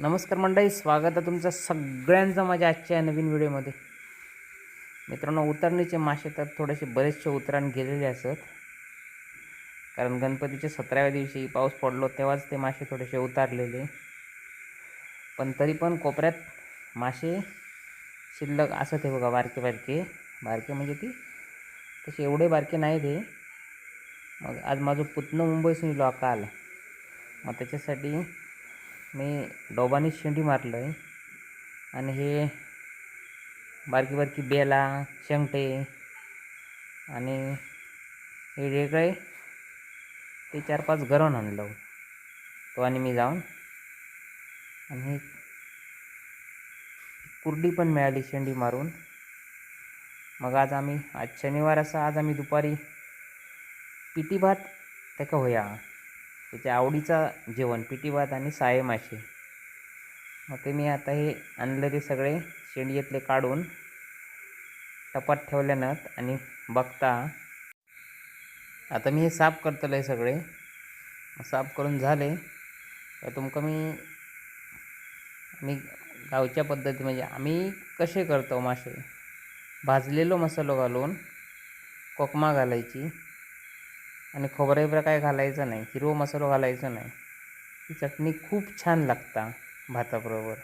नमस्कार मंडळी स्वागत आहे तुमचं सगळ्यांचं माझ्या आजच्या नवीन व्हिडिओमध्ये. मित्रांनो उतरणीचे मासे तर थोडेसे बरेचसे उतरण गेलेले असत. कारण गणपतीच्या सतराव्या दिवशी पाऊस पडलो तेव्हाच ते मासे थोडेसे उतारलेले. पण तरी पण कोपऱ्यात मासे शिल्लक असत हे बघा बारके बारके. बारके म्हणजे ती तसे एवढे बारके नाही ते मग आज माझं पुतणं मुंबईसून इलो काल मग त्याच्यासाठी मी डोबानी शेंडी मारलं आहे आणि हे बारकी बारकी बेला शेंगटे आणि हे वेगळे ते चार पाच घरून आणलं तो आणि मी जाऊन. आणि हे कुर्डी पण मिळाली शेंडी मारून. मग आज आम्ही आज शनिवार असा आज आम्ही दुपारी पिटी भात त्याका होया. त्याच्या आवडीचा जेवण पिटी भात आणि साये मासे. मग ते मी आता हे आणलेले सगळे शेंडीतले काढून टपात ठेवल्यानं आणि बघता. आता मी हे साफ करतलं आहे सगळे. साफ करून झाले. तर तुमका मी मी गावच्या पद्धती म्हणजे आम्ही कसे करतो मासे? भाजलेलो मसालो घालून कोकमा घालायची. आणि खोबरं बिबरं काय घालायचं नाही हिरवं मसालो घालायचं नाही. ही चटणी खूप छान लागता भाताबरोबर.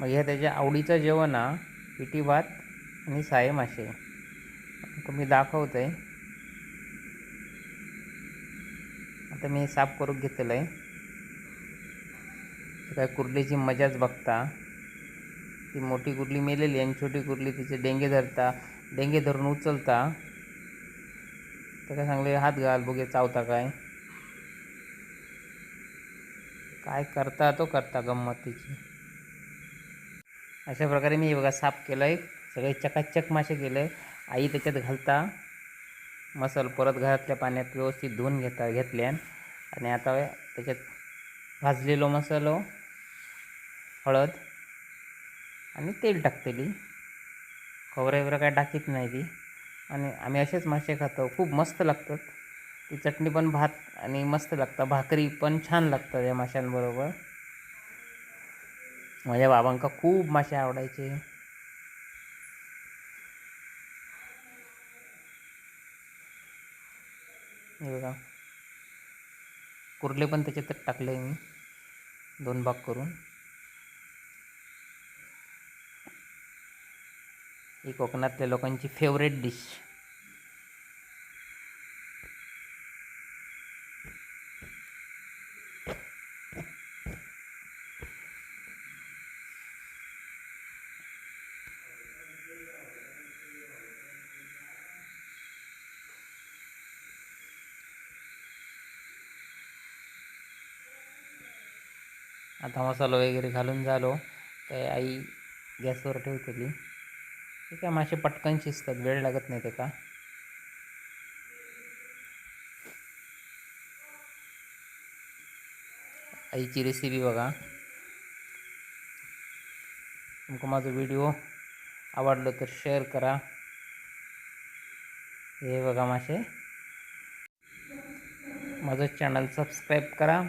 मग ह्या त्याच्या आवडीचं जेवण हा पिठी भात आणि साय मासे. आता मी दाखवतो आहे आता मी साफ करून घेतलेलं आहे काय कुर्लीची मजाच बघता. ती मोठी कुर्ली मेलेली आणि छोटी कुर्ली तिचे डेंगे धरता डेंगे धरून उचलता. तर काय सांगले हात घाल बघे चावता काय. काय करता तो करता गंमत तिची अशा प्रकारे मी बघा साफ केलं आहे सगळे चकाचक मासे केलं. आहे आई त्याच्यात घालता. मसल परत घरातल्या पाण्यात व्यवस्थित धुवून घेता घेतल्यान आणि आता त्याच्यात भाजलेलो मसालो हळद आणि तेल टाकतेली. खोबरं वगैरे काय टाकीत नाही ती. आणि आम्ही असेच मासे खातो. खूप मस्त लागतात. ती चटणी पण भात आणि मस्त लागतं. भाकरी पण छान लागतात या माशांबरोबर. माझ्या बाबांका खूप मासे आवडायचे. बघा. कुर्ले पण त्याच्यातच टाकले मी. दोन भाग करून. ही कोकणातल्या लोकांची फेवरेट डिश आता मसाला वगैरे घालून झालो. तर आई गॅसवर ठेवतेली ठीक आहे मासे पटकन शिजतात. वेळ लागत नाही ते का? आईची रेसिपी बघा. तुमका माझा व्हिडिओ आवडलं तर शेअर करा. हे बघा मासे. माझं चॅनल सबस्क्राईब करा.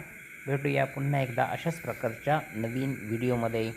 भेटूया पुन्हा एकदा अशाच प्रकारच्या नवीन व्हिडिओमध्ये